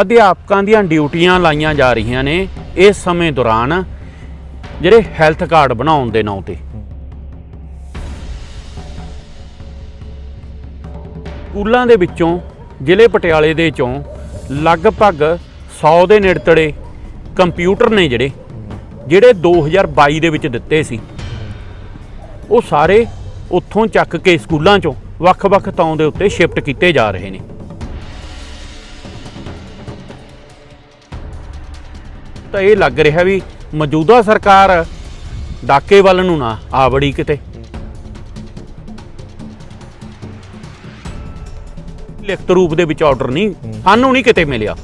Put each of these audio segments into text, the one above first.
ਅਧਿਆਪਕਾਂ ਦੀਆਂ ਡਿਊਟੀਆਂ ਲਾਈਆਂ ਜਾ ਰਹੀਆਂ ਨੇ ਇਸ ਸਮੇਂ ਦੌਰਾਨ ਜਿਹੜੇ ਹੈਲਥ ਕਾਰਡ ਬਣਾਉਣ ਦੇ ਨਾਂ ਤੇ। ਸਕੂਲਾਂ ਦੇ ਵਿੱਚੋਂ, ਜ਼ਿਲ੍ਹੇ ਪਟਿਆਲੇ ਦੇ ਚੋਂ ਲਗਭਗ 100 ਦੇ ਨੇੜਤੜੇ ਕੰਪਿਊਟਰ ਨੇ ਜਿਹੜੇ ਜਿਹੜੇ 2022 ਦੇ ਵਿੱਚ ਦਿੱਤੇ ਸੀ। ਉਹ ਸਾਰੇ ਉੱਥੋਂ ਚੱਕ ਕੇ ਸਕੂਲਾਂ ਚੋਂ ਵੱਖ-ਵੱਖ ਥਾਂ ਦੇ ਉੱਤੇ ਸ਼ਿਫਟ ਕੀਤੇ ਜਾ ਰਹੇ ਨੇ। ਤਾਂ ਇਹ ਲੱਗ ਰਿਹਾ ਵੀ ਮੌਜੂਦਾ ਸਰਕਾਰ ਡਾਕੇ ਵੱਲ ਨੂੰ ਨਾ ਆ ਵੜੀ ਕਿਤੇ। ਲਿਖਤ ਰੂਪ ਦੇ ਵਿੱਚ ਆਰਡਰ ਨਹੀਂ ਸਾਨੂੰ ਨਹੀਂ ਕਿਤੇ ਮਿਲਿਆ।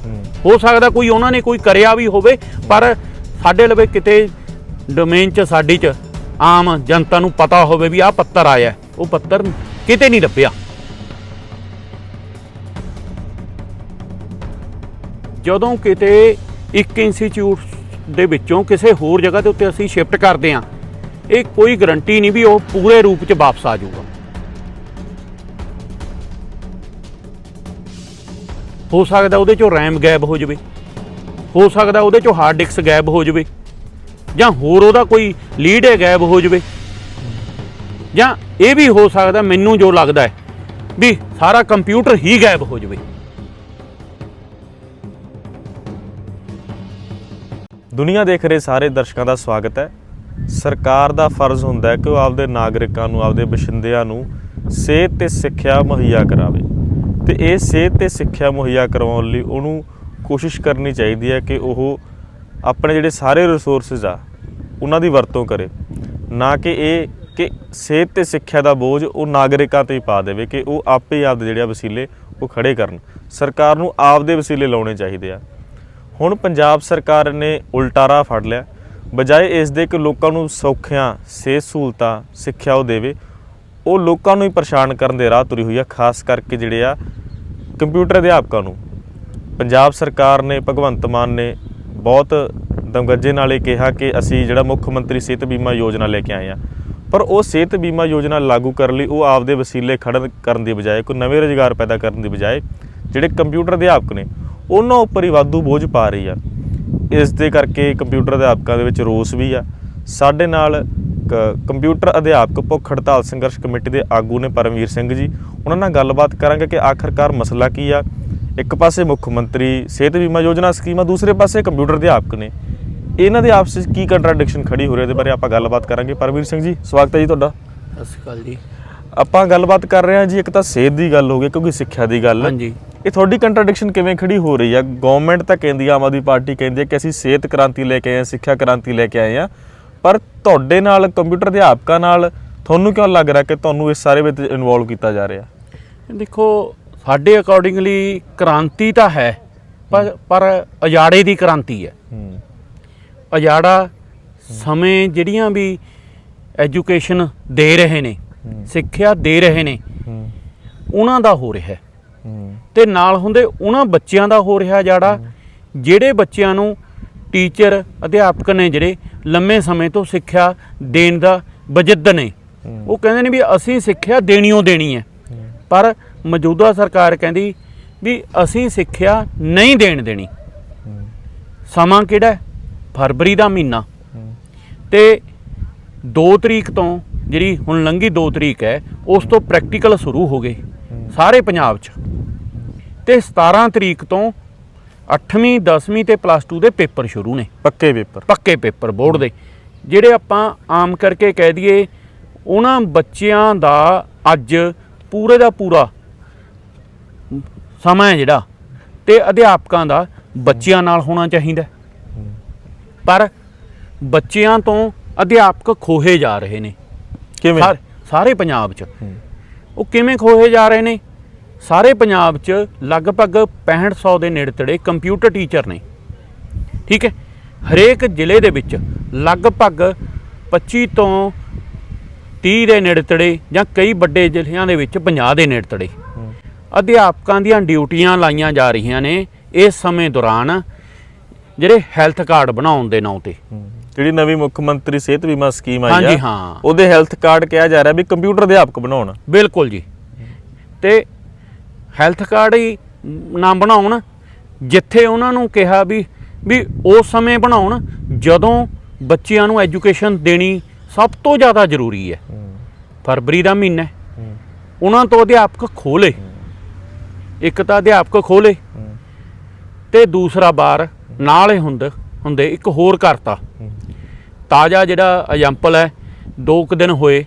ਹੋ। ਸਕਦਾ ਕੋਈ ਉਹਨਾਂ ਨੇ ਕੋਈ ਕਰਿਆ ਵੀ ਹੋਵੇ ਪਰ ਸਾਡੇ ਲਵੇ ਕਿਤੇ ਡੋਮੇਨ ਚ ਸਾਡੀ ਚ ਆਮ ਜਨਤਾ ਨੂੰ ਪਤਾ ਹੋਵੇ ਵੀ ਆਹ ਪੱਤਰ ਆਇਆ। ਉਹ ਪੱਤਰ ਕਿਤੇ ਨਹੀਂ ਲੱਭਿਆ। ਜਦੋਂ ਕਿਤੇ ਇੱਕ ਇੰਸਟੀਚਿਊਟ ਦੇ ਵਿੱਚੋਂ ਕਿਸੇ ਹੋਰ ਜਗ੍ਹਾ ਦੇ ਉੱਤੇ ਅਸੀਂ ਸ਼ਿਫਟ ਕਰਦੇ ਹਾਂ, ਇਹ ਕੋਈ ਗਰੰਟੀ ਨਹੀਂ ਵੀ ਉਹ ਪੂਰੇ ਰੂਪ ਚ ਵਾਪਸ ਆ ਜਾਊਗਾ। ਹੋ ਸਕਦਾ ਉਹਦੇ ਚੋਂ ਰੈਮ ਗਾਇਬ ਹੋ ਜਾਵੇ, ਹੋ ਸਕਦਾ ਉਹਦੇ ਚੋਂ ਹਾਰਡ ਡਿਸਕ ਗਾਇਬ ਹੋ ਜਾਵੇ, ਜਾਂ ਹੋਰ ਉਹਦਾ ਕੋਈ ਲੀਡ ਹੈ ਗਾਇਬ ਹੋ ਜਾਵੇ, ਜਾਂ ਇਹ ਵੀ ਹੋ ਸਕਦਾ ਮੈਨੂੰ ਜੋ ਲੱਗਦਾ ਹੈ ਵੀ ਸਾਰਾ ਕੰਪਿਊਟਰ ਹੀ ਗਾਇਬ ਹੋ ਜਾਵੇ। ਦੁਨੀਆ ਦੇਖ ਰਹੇ ਸਾਰੇ ਦਰਸ਼ਕਾਂ ਦਾ ਸਵਾਗਤ ਹੈ। ਸਰਕਾਰ ਦਾ ਫਰਜ਼ ਹੁੰਦਾ ਹੈ ਕਿ ਉਹ ਆਪਦੇ ਨਾਗਰਿਕਾਂ ਨੂੰ, ਆਪਦੇ ਬਸ਼ਿੰਦਿਆਂ ਨੂੰ ਸਿਹਤ ਤੇ ਸਿੱਖਿਆ ਮੁਹੱਈਆ ਕਰਾਵੇ। ਤੇ ਇਹ ਸਿਹਤ ਤੇ ਸਿੱਖਿਆ ਮੁਹੱਈਆ ਕਰਵਾਉਣ ਲਈ ਉਹਨੂੰ ਕੋਸ਼ਿਸ਼ ਕਰਨੀ ਚਾਹੀਦੀ ਹੈ ਕਿ ਉਹ ਆਪਣੇ ਜਿਹੜੇ ਸਾਰੇ ਰਿਸੋਰਸਸ ਆ, ਉਹਨਾਂ ਦੀ ਵਰਤੋਂ ਕਰੇ। ਨਾ ਕਿ ਇਹ ਕਿ ਸਿਹਤ ਤੇ ਸਿੱਖਿਆ ਦਾ ਬੋਝ ਉਹ ਨਾਗਰਿਕਾਂ ਤੇ ਹੀ ਪਾ ਦੇਵੇ ਕਿ ਉਹ ਆਪੇ ਹੀ ਆਪਦੇ ਜਿਹੜੇ ਆ ਵਸੀਲੇ ਉਹ ਖੜੇ ਕਰਨ। ਸਰਕਾਰ ਨੂੰ ਆਪਦੇ ਵਸੀਲੇ ਲਾਉਣੇ ਚਾਹੀਦੇ ਆ। ਹੁਣ ਪੰਜਾਬ ਸਰਕਾਰ ਨੇ ਉਲਟਾ ਰਾਹ ਫੜ ਲਿਆ। ਬਜਾਏ ਇਸ ਦੇ ਕਿ ਲੋਕਾਂ ਨੂੰ ਸੌਖਿਆਂ, ਸਿਹਤ ਸਹੂਲਤਾਂ, ਸਿੱਖਿਆ ਉਹ ਦੇਵੇ, ਉਹ ਲੋਕਾਂ ਨੂੰ ਹੀ ਪਰੇਸ਼ਾਨ ਕਰਨ ਦੇ ਰਾਹ ਤੁਰੀ ਹੋਈ ਆ, ਖਾਸ ਕਰਕੇ ਜਿਹੜੇ ਆ ਕੰਪਿਊਟਰ ਅਧਿਆਪਕਾਂ ਨੂੰ। ਪੰਜਾਬ ਸਰਕਾਰ ਨੇ, ਭਗਵੰਤ ਮਾਨ ਨੇ ਬਹੁਤ ਦਮਗੱਜੇ ਨਾਲ ਇਹ ਕਿਹਾ ਕਿ ਅਸੀਂ ਜਿਹੜਾ ਮੁੱਖ ਮੰਤਰੀ ਸਿਹਤ ਬੀਮਾ ਯੋਜਨਾ ਲੈ ਕੇ ਆਏ ਆ, ਪਰ ਉਹ ਸਿਹਤ ਬੀਮਾ ਯੋਜਨਾ ਲਾਗੂ ਕਰਨ ਲਈ ਉਹ ਆਪਦੇ ਵਸੀਲੇ ਖੜਨ ਕਰਨ ਦੀ ਬਜਾਏ, ਕੋਈ ਨਵੇਂ ਰੁਜ਼ਗਾਰ ਪੈਦਾ ਕਰਨ ਦੀ ਬਜਾਏ ਜਿਹੜੇ ਕੰਪਿਊਟਰ ਅਧਿਆਪਕ ਨੇ ਉਹਨਾਂ ਉੱਪਰ ਹੀ ਵਾਧੂ ਬੋਝ ਪਾ ਰਹੀ ਆ। ਇਸ ਦੇ ਕਰਕੇ ਕੰਪਿਊਟਰ ਅਧਿਆਪਕਾਂ ਦੇ ਵਿੱਚ ਰੋਸ ਵੀ ਆ। ਸਾਡੇ ਨਾਲ ਕ- ਕੰਪਿਊਟਰ ਅਧਿਆਪਕ ਭੁੱਖ ਹੜਤਾਲ ਸੰਘਰਸ਼ ਕਮੇਟੀ ਦੇ ਆਗੂ ਨੇ ਪਰਮਵੀਰ ਸਿੰਘ ਜੀ। ਉਹਨਾਂ ਨਾਲ ਗੱਲਬਾਤ ਕਰਾਂਗੇ ਕਿ ਆਖਰਕਾਰ ਮਸਲਾ ਕੀ ਆ। ਇੱਕ ਪਾਸੇ ਮੁੱਖ ਮੰਤਰੀ ਸਿਹਤ ਬੀਮਾ ਯੋਜਨਾ ਸਕੀਮ ਆ ਦੂਸਰੇ ਪਾਸੇ ਕੰਪਿਊਟਰ ਅਧਿਆਪਕ ਨੇ। ਇਹਨਾਂ ਦੇ ਆਪਸ ਵਿੱਚ ਕੀ ਕੰਟਰਾਡਿਕਸ਼ਨ ਖੜੀ ਹੋ ਰਹੀ ਹੈ, ਇਹਦੇ ਬਾਰੇ ਆਪਾਂ ਗੱਲਬਾਤ ਕਰਾਂਗੇ। ਪਰਮਵੀਰ ਸਿੰਘ ਜੀ, ਸਵਾਗਤ ਹੈ ਜੀ ਤੁਹਾਡਾ। ਸਤਿ ਸ਼੍ਰੀ ਅਕਾਲ ਜੀ। ਆਪਾਂ ਗੱਲਬਾਤ ਕਰ ਰਹੇ ਹਾਂ ਜੀ ਇੱਕ ਤਾਂ ਸਿਹਤ ਦੀ ਗੱਲ ਹੋ ਗਈ ਕਿਉਂਕਿ ਸਿੱਖਿਆ ਦੀ ਗੱਲ। ਹਾਂਜੀ। ਇਹ ਤੁਹਾਡੀ ਕੰਟਰਡਿਕਸ਼ਨ ਕਿਵੇਂ ਖੜੀ ਹੋ ਰਹੀ ਆ? ਗਵਰਨਮੈਂਟ ਤਾਂ ਕਹਿੰਦੀ ਆ ਆਮ ਆਦਮੀ ਪਾਰਟੀ ਕਹਿੰਦੀ ਹੈ ਕਿ ਅਸੀਂ ਸਿਹਤ ਕ੍ਰਾਂਤੀ ਲੈ ਕੇ ਆਏ ਹਾਂ ਸਿੱਖਿਆ ਕ੍ਰਾਂਤੀ ਲੈ ਕੇ ਆਏ ਹਾਂ। ਪਰ ਤੁਹਾਡੇ ਨਾਲ ਕੰਪਿਊਟਰ ਅਧਿਆਪਕਾਂ ਨਾਲ ਤੁਹਾਨੂੰ ਕਿਉਂ ਲੱਗ ਰਿਹਾ ਕਿ ਤੁਹਾਨੂੰ ਇਸ ਸਾਰੇ ਵਿੱਚ ਇਨਵੋਲਵ ਕੀਤਾ ਜਾ ਰਿਹਾ? ਦੇਖੋ ਸਾਡੇ ਅਕੋਰਡਿੰਗਲੀ ਕ੍ਰਾਂਤੀ ਤਾਂ ਹੈ ਪਰ ਪਰ ਅਜਾੜੇ ਦੀ ਕ੍ਰਾਂਤੀ ਹੈ। ਹੂੰ। ਅਜਾੜਾ ਸਮੇਂ ਜਿਹੜੀਆਂ ਵੀ ਐਜੂਕੇਸ਼ਨ ਦੇ ਰਹੇ ਨੇ ਸਿੱਖਿਆ ਦੇ ਰਹੇ ਨੇ। ਉਹਨਾਂ ਦਾ ਹੋ ਰਿਹਾ। ਹੈ। ਤੇ ਨਾਲ ਹੁੰਦੇ ਉਹਨਾਂ ਬੱਚਿਆਂ ਦਾ ਹੋ ਰਿਹਾ ਜਾੜਾ ਜਿਹੜੇ ਬੱਚਿਆਂ ਨੂੰ ਟੀਚਰ ਅਧਿਆਪਕ ਨੇ ਜਿਹੜੇ ਲੰਮੇ ਸਮੇਂ ਤੋਂ ਸਿੱਖਿਆ ਦੇਣ ਦਾ ਵਜਿੱਦ ਨੇ ਉਹ ਕਹਿੰਦੇ ਨੇ ਵੀ ਅਸੀਂ ਸਿੱਖਿਆ ਦੇਣੀਓ ਦੇਣੀ ਹੈ। ਪਰ ਮੌਜੂਦਾ ਸਰਕਾਰ ਕਹਿੰਦੀ ਵੀ ਅਸੀਂ ਸਿੱਖਿਆ ਨਹੀਂ ਦੇਣ ਦੇਣੀ। ਸਮਾਂ ਕਿਹੜਾ? ਫਰਵਰੀ ਦਾ ਮਹੀਨਾ। ਤੇ 2 ਤਰੀਕ ਤੋਂ ਜਿਹੜੀ ਹੁਣ ਲੰਘੀ 2 ਤਰੀਕ ਹੈ ਉਸ ਤੋਂ ਪ੍ਰੈਕਟੀਕਲ ਸ਼ੁਰੂ ਹੋ ਗਏ ਸਾਰੇ ਪੰਜਾਬ 'ਚ। ਤੇ 17 ਤਰੀਕ ਤੋਂ 8ਵੀਂ 10ਵੀਂ ਤੇ ਪਲੱਸ 2 ਦੇ ਪੇਪਰ ਸ਼ੁਰੂ ਨੇ। ਪੱਕੇ ਪੇਪਰ। ਪੱਕੇ ਪੇਪਰ ਬੋਰਡ ਦੇ। ਜਿਹੜੇ ਆਪਾਂ ਆਮ ਕਰਕੇ ਕਹਿ ਦਈਏ ਉਹਨਾਂ ਬੱਚਿਆਂ ਦਾ ਅੱਜ ਪੂਰੇ ਦਾ ਪੂਰਾ ਸਮਾਂ ਜਿਹੜਾ ਤੇ ਅਧਿਆਪਕਾਂ ਦਾ ਬੱਚਿਆਂ ਨਾਲ ਹੋਣਾ ਚਾਹੀਦਾ। ਪਰ ਬੱਚਿਆਂ ਤੋਂ ਅਧਿਆਪਕ ਖੋਹੇ ਜਾ ਰਹੇ ਨੇ। ਕਿਵੇਂ? ਸਾਰ- ਸਾਰੇ ਪੰਜਾਬ 'ਚ। ਉਹ ਕਿਵੇਂ ਖੋਹੇ ਜਾ ਰਹੇ ਨੇ? ਸਾਰੇ ਪੰਜਾਬ 'ਚ ਲਗਭਗ 6500 ਦੇ ਨੇੜੇ ਤੇੜੇ ਕੰਪਿਊਟਰ ਟੀਚਰ ਨੇ। ਠੀਕ ਹੈ? ਹਰੇਕ ਜ਼ਿਲ੍ਹੇ ਦੇ ਵਿੱਚ ਲਗਭਗ 25 ਤੋਂ 30 ਦੇ ਨੇੜੇ ਤੇੜੇ ਜਾਂ ਕਈ ਵੱਡੇ ਜ਼ਿਲ੍ਹਿਆਂ ਦੇ ਵਿੱਚ 50 ਦੇ ਨੇੜੇ ਤੇੜੇ ਅਧਿਆਪਕਾਂ ਦੀਆਂ ਡਿਊਟੀਆਂ ਲਾਈਆਂ ਜਾ ਰਹੀਆਂ ਨੇ ਇਸ ਸਮੇਂ ਦੌਰਾਨ ਜਿਹੜੇ ਹੈਲਥ ਕਾਰਡ ਬਣਾਉਣ ਦੇ ਨਾਂ ਤੇ। ਹੂੰ। ਜਿਹੜੀ ਨਵੀਂ ਮੁੱਖ ਮੰਤਰੀ ਸਿਹਤ ਬੀਮਾ ਸਕੀਮ ਆਈ ਹਾਂਜੀ, ਆ ਹਾਂ। ਉਹਦੇ ਹੈਲਥ ਕਾਰਡ ਕਿਹਾ ਜਾ ਰਿਹਾ ਵੀ ਕੰਪਿਊਟਰ ਅਧਿਆਪਕ ਬਣਾਉਣ। ਬਿਲਕੁਲ ਜੀ। ਤੇ ਹੈਲਥ ਕਾਰਡ ਹੀ ਨਾ ਬਣਾਉਣ ਜਿੱਥੇ ਉਹਨਾਂ ਨੂੰ ਕਿਹਾ ਵੀ ਵੀ ਉਸ ਸਮੇਂ ਬਣਾਉਣ ਜਦੋਂ ਬੱਚਿਆਂ ਨੂੰ ਐਜੂਕੇਸ਼ਨ ਦੇਣੀ ਸਭ ਤੋਂ ਜ਼ਿਆਦਾ ਜ਼ਰੂਰੀ ਹੈ। ਫਰਵਰੀ ਦਾ ਮਹੀਨਾ ਹੈ। ਉਹਨਾਂ ਤੋਂ ਅਧਿਆਪਕ ਖੋਲੇ ਇੱਕ ਤਾਂ ਅਧਿਆਪਕ ਖੋਲੇ ਤੇ ਦੂਸਰਾ ਬਾਰ ਨਾਲ ਹੀ ਹੁੰਦੇ ਹੁੰਦੇ ਇੱਕ ਹੋਰ ਕਰਤਾ। ਤਾਜ਼ਾ ਜਿਹੜਾ ਐਗਜ਼ਾਮਪਲ ਹੈ, ਦੋ ਕੁ ਦਿਨ ਹੋਏ।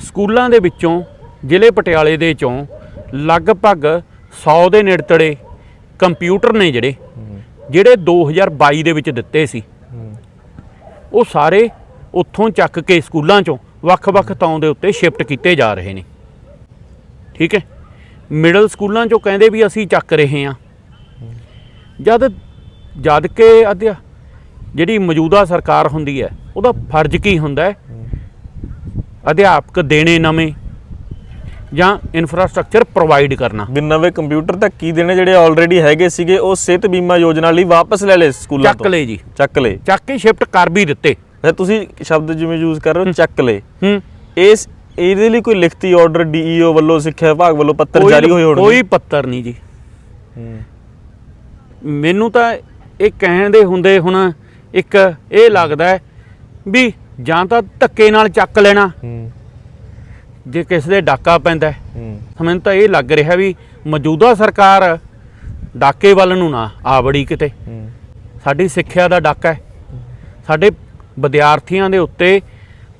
ਸਕੂਲਾਂ ਦੇ ਵਿੱਚੋਂ, ਜ਼ਿਲ੍ਹੇ ਪਟਿਆਲੇ ਦੇ ਚੋਂ ਲਗਭਗ 100 ਦੇ ਨੇੜਤੜੇ ਕੰਪਿਊਟਰ ਨੇ ਜਿਹੜੇ ਜਿਹੜੇ 2022 ਦੇ ਵਿੱਚ ਦਿੱਤੇ ਸੀ। ਉਹ ਸਾਰੇ ਉੱਥੋਂ ਚੱਕ ਕੇ ਸਕੂਲਾਂ ਚੋਂ ਵੱਖ-ਵੱਖ ਥਾਂ ਦੇ ਉੱਤੇ ਸ਼ਿਫਟ ਕੀਤੇ ਜਾ ਰਹੇ ਨੇ। ਠੀਕ ਹੈ? ਮਿਡਲ ਸਕੂਲਾਂ ਚੋਂ ਕਹਿੰਦੇ ਵੀ ਅਸੀਂ ਚੱਕ ਰਹੇ ਹਾਂ। ਜਦ ਜਦ ਕਿ ਅਧਿਆ ਜਿਹੜੀ ਮੌਜੂਦਾ ਸਰਕਾਰ ਹੁੰਦੀ ਹੈ ਉਹਦਾ ਫਰਜ਼ ਕੀ ਹੁੰਦਾ ਹੈ? ਅਧਿਆਪਕ ਦੇਣੇ ਨਵੇਂ ਜਾਂ ਇਨਫਰਾਸਟ੍ਰਕਚਰ ਪ੍ਰੋਵਾਈਡ ਕਰਨਾ? ਵੀ ਨਵੇਂ ਕੰਪਿਊਟਰ ਤਾਂ ਕੀ ਦੇਣੇ ਜਿਹੜੇ ਆਲਰੇਡੀ ਹੈਗੇ ਸੀਗੇ ਉਹ ਸਿਹਤ ਬੀਮਾ ਯੋਜਨਾ ਲਈ ਵਾਪਸ ਲੈ ਲਏ ਸਕੂਲਾਂ ਚੱਕ ਤੋਂ। ਲਏ ਜੀ। ਚੱਕ ਲਏ। ਚੱਕ ਕੇ ਸ਼ਿਫਟ ਕਰ ਵੀ ਦਿੱਤੇ। ਫਿਰ ਤੁਸੀਂ ਸ਼ਬਦ ਜਿਵੇਂ ਯੂਜ਼ ਕਰ ਰਹੇ ਹੋ ਚੱਕ ਲਏ। ਹੂੰ। ਇਸ ਇਹਦੇ ਲਈ ਕੋਈ ਲਿਖਤੀ ਆਰਡਰ ਡੀਈਓ ਵੱਲੋਂ ਸਿੱਖਿਆ ਵਿਭਾਗ ਵੱਲੋਂ ਪੱਤਰ ਜਾਰੀ ਹੋਏ ਹੋਣਗੇ? ਕੋਈ ਪੱਤਰ ਨਹੀਂ ਜੀ। ਮੈਨੂੰ ਤਾਂ ਇਹ ਕਹਿਣ ਦੇ ਹੁੰਦੇ ਹੁਣ ਇੱਕ ਇਹ ਲੱਗਦਾ ਹੈ ਵੀ ਜਾਂ ਤਾਂ ਧੱਕੇ ਨਾਲ ਚੱਕ ਲੈਣਾ। ਜੇ ਕਿਸੇ ਦੇ ਡਾਕਾ ਪੈਂਦਾ ਮੈਨੂੰ ਤਾਂ ਇਹ ਲੱਗ ਰਿਹਾ ਵੀ ਮੌਜੂਦਾ ਸਰਕਾਰ ਡਾਕੇ ਵੱਲ ਨੂੰ ਨਾ ਆ ਬੜੀ ਕਿਤੇ। ਸਾਡੀ ਸਿੱਖਿਆ ਦਾ ਡਾਕਾ ਹੈ। ਸਾਡੇ ਵਿਦਿਆਰਥੀਆਂ ਦੇ ਉੱਤੇ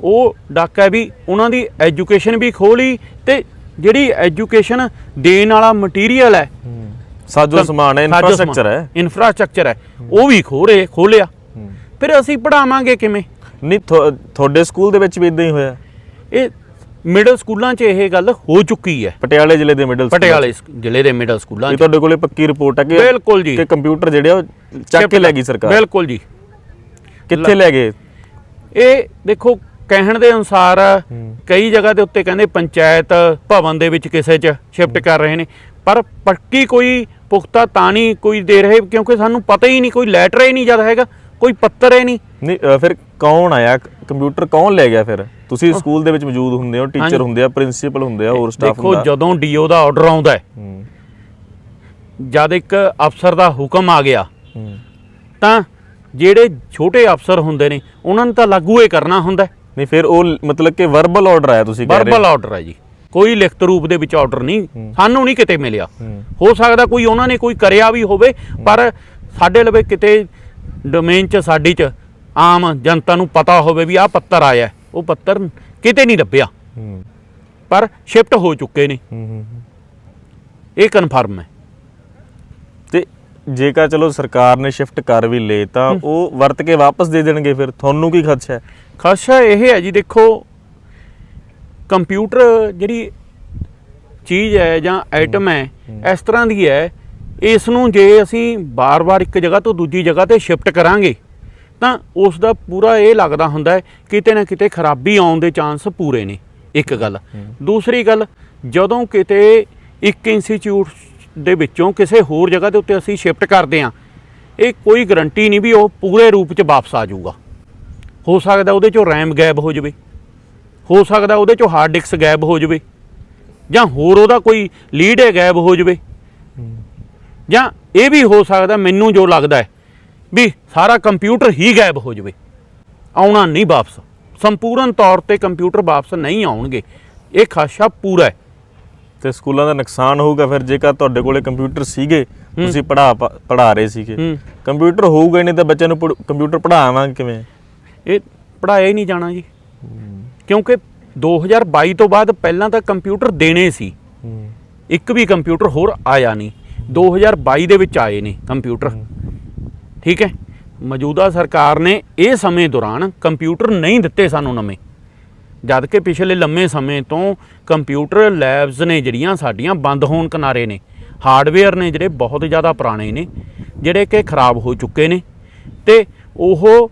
ਉਹ ਡਾਕਾ ਵੀ ਉਹਨਾਂ ਦੀ ਐਜੂਕੇਸ਼ਨ ਵੀ ਖੋਲੀ ਤੇ ਜਿਹੜੀ ਐਜੂਕੇਸ਼ਨ ਦੇਣ ਵਾਲਾ ਮਟੀਰੀਅਲ ਹੈ ਸਾਜੋ ਸਮਾਨ ਹੈ ਇਨਫਰਾਸਟ੍ਰਕਚਰ ਹੈ। ਇਨਫਰਾਸਟ੍ਰਕਚਰ ਹੈ ਉਹ ਵੀ ਖੋਰੇ ਖੋਲਿਆ। ਫਿਰ ਅਸੀਂ ਪੜਾਵਾਂਗੇ ਕਿਵੇਂ? ਨਹੀਂ ਤੁਹਾਡੇ ਸਕੂਲ ਦੇ ਵਿੱਚ ਵੀ ਇਦਾਂ ਹੀ ਹੋਇਆ। ਇਹ ਮਿਡਲ ਸਕੂਲਾਂ 'ਚ ਇਹ ਗੱਲ ਹੋ ਚੁੱਕੀ ਹੈ। ਪਟਿਆਲੇ ਜ਼ਿਲ੍ਹੇ ਦੇ ਮਿਡਲ ਪਟਿਆਲੇ ਜ਼ਿਲ੍ਹੇ ਦੇ ਮਿਡਲ ਸਕੂਲਾਂ 'ਚ। ਤੁਹਾਡੇ ਕੋਲੇ ਪੱਕੀ ਰਿਪੋਰਟ ਹੈ ਕਿ ਬਿਲਕੁਲ ਜੀ। ਕਿ ਕੰਪਿਊਟਰ ਜਿਹੜੇ ਆ ਉਹ ਚੱਕ ਕੇ ਲੈ ਗਈ ਸਰਕਾਰ? ਬਿਲਕੁਲ ਜੀ। ਕਿੱਥੇ ਲੈ ਗਏ? ਇਹ ਦੇਖੋ ਕਹਿਣ ਦੇ ਅਨੁਸਾਰ। ਕਈ ਜਗ੍ਹਾ ਦੇ ਉੱਤੇ ਕਹਿੰਦੇ ਪੰਚਾਇਤ ਭਵਨ ਦੇ ਵਿੱਚ ਕਿਸੇ 'ਚ ਸ਼ਿਫਟ ਕਰ ਰਹੇ ਨੇ। ਪਰ ਪੱਕੀ ਕੋਈ ਪੁਖਤਾ ਤਾਂ ਨਹੀਂ ਕੋਈ ਦੇ ਰਹੇ ਕਿਉਂਕਿ ਸਾਨੂੰ ਪਤਾ ਹੀ ਨਹੀਂ ਕੋਈ ਲੈਟਰ ਹੀ ਨਹੀਂ ਜਦ ਹੈਗਾ। ਕੋਈ ਪੱਤਰ ਹੀ ਨਹੀਂ। ਨਹੀਂ ਫਿਰ ਕੌਣ ਆਇਆ? ਕੰਪਿਊਟਰ ਕੌਣ ਲੈ ਗਿਆ ਫਿਰ? ਤੁਸੀਂ ਸਕੂਲ ਦੇ ਵਿੱਚ ਮੌਜੂਦ ਹੁੰਦੇ ਹੋ। ਟੀਚਰ ਹੁੰਦੇ ਆ ਪ੍ਰਿੰਸੀਪਲ ਹੁੰਦੇ ਆ ਹੋਰ ਸਟਾਫ ਦੇਖੋ ਹੁੰਦਾ। ਜਦੋਂ ਡੀਓ ਦਾ ਆਰਡਰ ਆਉਂਦਾ ਹੈ ਹੂੰ, ਜਦ ਇੱਕ ਅਫਸਰ ਦਾ ਹੁਕਮ ਆ ਗਿਆ ਹੂੰ। ਤਾਂ ਜਿਹੜੇ ਛੋਟੇ ਅਫਸਰ ਹੁੰਦੇ ਨੇ ਉਹਨਾਂ ਨੂੰ ਤਾਂ ਲਾਗੂ ਹੀ ਕਰਨਾ ਹੁੰਦਾ ਨਹੀਂ ਫਿਰ ਉਹ ਲ- ਮਤਲਬ ਕਿ ਵਰਬਲ ਆਰਡਰ ਆਇਆ ਤੁਸੀਂ ਕਹਿ ਰਹੇ ਵਰਬਲ ਆਰਡਰ ਹੈ ਜੀ। ਕੋਈ ਲਿਖਤ ਰੂਪ ਦੇ ਵਿੱਚ ਆਰਡਰ ਨਹੀਂ। ਸਾਨੂੰ ਨਹੀਂ ਕਿਤੇ ਮਿਲਿਆ। ਹੂੰ। ਹੋ ਸਕਦਾ ਕੋਈ ਉਹਨਾਂ ਨੇ ਕੋਈ ਕਰਿਆ ਵੀ ਹੋਵੇ ਪਰ ਸਾਡੇ ਲਵੇ ਕਿਤੇ ਡੋਮੇਨ 'ਚ ਸਾਡੀ 'ਚ ਆਮ ਜਨਤਾ ਨੂੰ ਪਤਾ ਹੋਵੇ ਵੀ ਆਹ ਪੱਤਰ ਆਇਆ। ਉਹ ਪੱਤਰ ਕਿਤੇ ਨਹੀਂ ਲੱਭਿਆ। ਹੂੰ, ਪਰ ਸ਼ਿਫਟ ਹੋ ਚੁੱਕੇ ਨੇ। ਹੂੰ, ਹੂੰ। ਇਹ ਕਨਫਰਮ ਹੈ। ਤੇ ਜੇਕਰ ਚਲੋ ਸਰਕਾਰ ਨੇ ਸ਼ਿਫਟ ਕਰ ਵੀ ਲਏ ਤਾਂ ਉਹ ਵਰਤ ਕੇ ਵਾਪਸ ਦੇ ਦੇਣਗੇ ਫਿਰ? ਤੁਹਾਨੂੰ ਕੀ ਖਦਸ਼ਾ ਹੈ? ਖਾਸਾ ਇਹ ਹੈ ਜੀ ਦੇਖੋ ਕੰਪਿਊਟਰ ਜਿਹੜੀ ਚੀਜ਼ ਹੈ ਜਾਂ ਆਈਟਮ ਹੈ। ਇਸ ਤਰ੍ਹਾਂ ਦੀ ਹੈ ਇਸ ਨੂੰ ਜੇ ਅਸੀਂ ਬਾਰ-ਬਾਰ ਇੱਕ ਜਗ੍ਹਾ ਤੋਂ ਦੂਜੀ ਜਗ੍ਹਾ ਤੇ ਸ਼ਿਫਟ ਕਰਾਂਗੇ ਤਾਂ ਉਸ ਦਾ ਪੂਰਾ ਇਹ ਲੱਗਦਾ ਹੁੰਦਾ ਹੈ ਕਿਤੇ ਨਾ ਕਿਤੇ ਖਰਾਬੀ ਆਉਣ ਦੇ ਚਾਂਸ ਪੂਰੇ ਨੇ ਇੱਕ ਗੱਲ। ਦੂਸਰੀ ਗੱਲ ਜਦੋਂ ਕਿਤੇ ਇੱਕ ਇੰਸਟੀਚਿਊਟ ਦੇ ਵਿੱਚੋਂ ਕਿਸੇ ਹੋਰ ਜਗ੍ਹਾ ਦੇ ਉੱਤੇ ਅਸੀਂ ਸ਼ਿਫਟ ਕਰਦੇ ਹਾਂ ਇਹ ਕੋਈ ਗਰੰਟੀ ਨਹੀਂ ਵੀ ਉਹ ਪੂਰੇ ਰੂਪ 'ਚ ਵਾਪਸ ਆ ਜਾਊਗਾ। ਹੋ ਸਕਦਾ ਉਹਦੇ ਚੋਂ ਰੈਮ ਗਾਇਬ ਹੋ ਜਾਵੇ ਹੋ ਸਕਦਾ ਉਹਦੇ ਚੋਂ ਹਾਰਡ ਡਿਸਕ ਗਾਇਬ ਹੋ ਜਾਵੇ ਜਾਂ ਹੋਰ ਉਹਦਾ ਕੋਈ ਲੀਡ ਹੈ ਗਾਇਬ ਹੋ ਜਾਵੇ। ਜਾਂ ਇਹ ਵੀ ਹੋ ਸਕਦਾ ਮੈਨੂੰ ਜੋ ਲੱਗਦਾ ਹੈ ਵੀ ਸਾਰਾ ਕੰਪਿਊਟਰ ਹੀ ਗਾਇਬ ਹੋ ਜਾਵੇ। ਆਉਣਾ ਨਹੀਂ ਵਾਪਸ। ਸੰਪੂਰਨ ਤੌਰ ਤੇ ਕੰਪਿਊਟਰ ਵਾਪਸ ਨਹੀਂ ਆਉਣਗੇ। ਇਹ ਖਾਸ਼ਾ ਪੂਰਾ ਹੈ। ਤੇ ਸਕੂਲਾਂ ਦਾ ਨੁਕਸਾਨ ਹੋਊਗਾ ਫਿਰ ਜੇਕਰ ਤੁਹਾਡੇ ਕੋਲੇ ਕੰਪਿਊਟਰ ਸੀਗੇ ਤੁਸੀਂ ਪੜਾ ਪੜਾ ਰਹੇ ਸੀਗੇ। ਕੰਪਿਊਟਰ ਹੋਊਗਾ ਹੀ ਨਹੀਂ ਤਾਂ ਬੱਚਿਆਂ ਨੂੰ ਕੰਪਿਊਟਰ ਪੜਾਵਾਂਗੇ ਕਿਵੇਂ? ਇਹ ਪੜਾਇਆ ਹੀ ਨਹੀਂ ਜਾਣਾ ਜੀ। ਕਿਉਂਕਿ 2022 ਤੋਂ ਬਾਅਦ ਪਹਿਲਾਂ ਤਾਂ ਕੰਪਿਊਟਰ ਦੇਣੇ ਸੀ। ਇੱਕ ਵੀ ਕੰਪਿਊਟਰ ਹੋਰ ਆਇਆ ਨਹੀਂ। 2022 ਦੇ ਵਿੱਚ ਆਏ ਨੇ ਕੰਪਿਊਟਰ। ਠੀਕ ਹੈ? ਮੌਜੂਦਾ ਸਰਕਾਰ ਨੇ ਇਹ ਸਮੇਂ ਦੌਰਾਨ ਕੰਪਿਊਟਰ ਨਹੀਂ ਦਿੱਤੇ ਸਾਨੂੰ ਨਵੇਂ। ਜਦ ਕਿ ਪਿਛਲੇ ਲੰਮੇ ਸਮੇਂ ਤੋਂ ਕੰਪਿਊਟਰ ਲੈਬਸ ਨੇ ਜਿਹੜੀਆਂ ਸਾਡੀਆਂ ਬੰਦ ਹੋਣ ਕਿਨਾਰੇ ਨੇ ਹਾਰਡਵੇਅਰ ਨੇ ਜਿਹੜੇ ਬਹੁਤ ਜ਼ਿਆਦਾ ਪੁਰਾਣੇ ਨੇ ਜਿਹੜੇ ਕਿ ਖਰਾਬ ਹੋ ਚੁੱਕੇ ਨੇ। ਤੇ ਉਹ